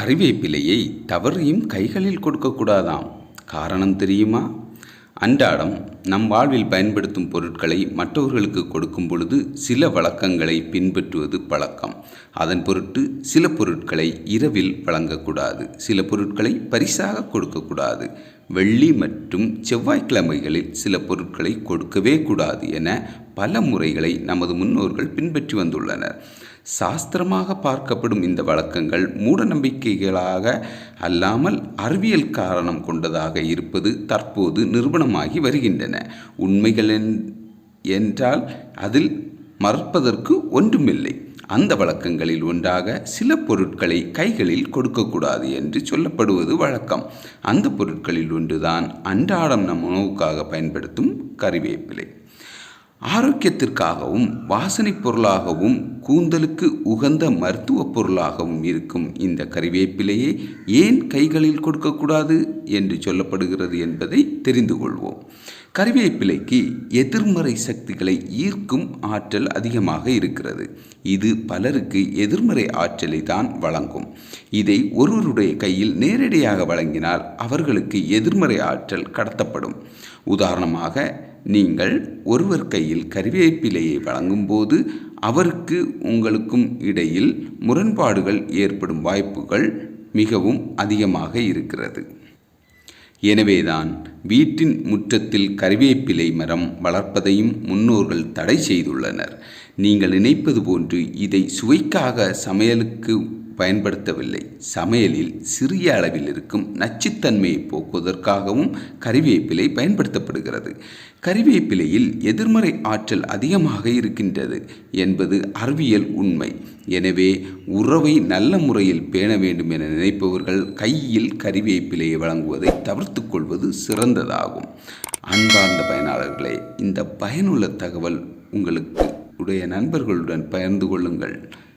கறிவேப்பிலையை தவறியும் கைகளில் கொடுக்கக்கூடாதாம். காரணம் தெரியுமா? அன்றாடம் நம் வாழ்வில் பயன்படுத்தும் பொருட்களை மற்றவர்களுக்கு கொடுக்கும் பொழுது சில வழக்கங்களை பின்பற்றுவது பழக்கம். அதன் பொருட்டு சில பொருட்களை இரவில் வழங்கக்கூடாது. சில பொருட்களை பரிசாக கொடுக்கக்கூடாது. வெள்ளி மற்றும் செவ்வாய்க்கிழமைகளில் சில பொருட்களை கொடுக்கவே கூடாது என பல முறைகளை நமது முன்னோர்கள் பின்பற்றி வந்துள்ளனர். சாஸ்திரமாக பார்க்கப்படும் இந்த வழக்கங்கள் மூட நம்பிக்கைகளாக அல்லாமல் அறிவியல் காரணம் கொண்டதாக இருப்பது தற்போது நிறுவனமாகி வருகின்றன. உண்மைகள் என்- என்றால் அதில் மறுப்பதற்கு ஒன்றுமில்லை. அந்த வழக்கங்களில் ஒன்றாக சில பொருட்களை கைகளில் கொடுக்கக்கூடாது என்று சொல்லப்படுவது வழக்கம். அந்த பொருட்களில் ஒன்றுதான் அன்றாடம் நம் உணவுக்காக பயன்படுத்தும் கறிவேப்பிலை. ஆரோக்கியத்திற்காகவும் வாசனைப் பொருளாகவும் கூந்தலுக்கு உகந்த மருத்துவப் பொருளாகவும் இருக்கும் இந்த கறிவேப்பிலையை ஏன் கைகளில் கொடுக்கக்கூடாது என்று சொல்லப்படுகிறது என்பதை தெரிந்து கொள்வோம். கறிவேப்பிலைக்கு எதிர்மறை சக்திகளை ஈர்க்கும் ஆற்றல் அதிகமாக இருக்கிறது. இது பலருக்கு எதிர்மறை ஆற்றலை தான் வழங்கும். இதை ஒருவருடைய கையில் நேரடியாக வழங்கினால் அவர்களுக்கு எதிர்மறை ஆற்றல் கடத்தப்படும். உதாரணமாக நீங்கள் ஒருவர் கையில் கருவேப்பிலையை வழங்கும்போது அவருக்கு உங்களுக்கும் இடையில் முரண்பாடுகள் ஏற்படும் வாய்ப்புகள் மிகவும் அதிகமாக இருக்கிறது. எனவேதான் வீட்டின் முற்றத்தில் கருவேப்பிலை மரம் வளர்ப்பதையும் முன்னோர்கள் தடை செய்துள்ளனர். நீங்கள் நினைப்பது போன்று இதை சுவைக்காக சமையலுக்கு பயன்படுத்தவில்லை. சமையலில் சிறிய அளவில் இருக்கும் நச்சுத்தன்மையை போக்குவதற்காகவும் கறிவேப்பிலை பயன்படுத்தப்படுகிறது. கறிவேப்பிலையில் எதிர்மறை ஆற்றல் அதிகமாக இருக்கின்றது என்பது அறிவியல் உண்மை. எனவே உறவை நல்ல முறையில் பேண வேண்டும் என நினைப்பவர்கள் கையில் கறிவேப்பிலையை வழங்குவதை தவிர்த்து கொள்வது சிறந்ததாகும். அன்பார்ந்த பயனாளர்களே இந்த பயனுள்ள தகவல் உங்களுக்கு உடைய நண்பர்களுடன் பகிர்ந்து கொள்ளுங்கள்.